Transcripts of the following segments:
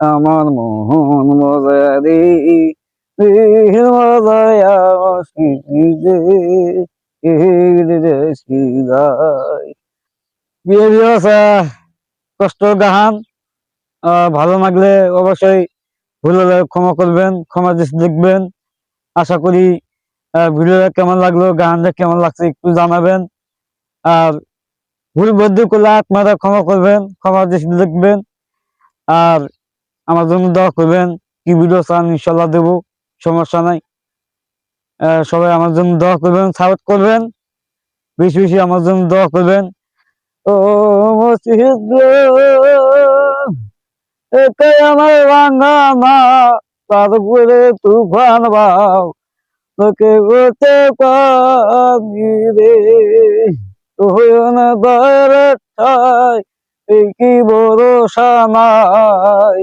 আমার মোহন মজারি কষ্ট গাহান ভালো লাগলে অবশ্যই ভুল হলে ক্ষমা করবেন ক্ষমা দেখবেন। আশা করি ভিডিওটা কেমন লাগল, গানটা কেমন লাগছে একটু জানাবেন। আর ভুল বুদ্ধি করলে আপনারা ক্ষমা করবেন ক্ষমা দেখবেন। আর আমার জন্য দোয়া করবেন, কি ভিডিও চান ইনশাল্লাহ দেবো, সমস্যা নাই। সবাই আমার জন্য দোয়া করবেন, সাপোর্ট করবেন, বেশি বেশি আমার জন্য দোয়া করবেন। আমার ভাঙা মা তারপরে তুফান বাও তোকে বলতে এই কি ভরসা নাই?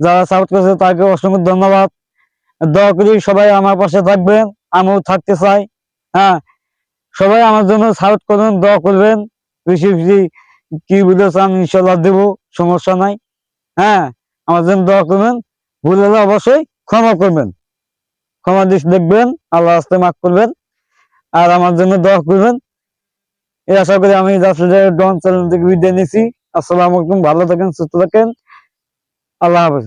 যারা সাপোর্ট করেছে তাকে অসংখ্য ধন্যবাদ। দয়া করি সবাই আমার পাশে থাকবেন, আমিও থাকতে চাই। হ্যাঁ সবাই আমার জন্য সাপোর্ট করবেন, দোয়া করবেন। বেশি বেশি কি ভিডিও চান ইনশাল্লাহ দেবো, সমস্যা নাই। হ্যাঁ আমার জন্য দোয়া করবেন। ভুল অবশ্যই ক্ষমা করবেন। ক্ষমা দেখবেন, আল্লাহ আস্তে মাফ করবেন। আর আমার জন্য দোয়া করবেন। এই আশা করি আমি ডন চ্যানেল থেকে বিদায় নিছি। আসসালামু ভালো থাকেন, সুস্থ থাকেন। আল্লাহ হাফেজ।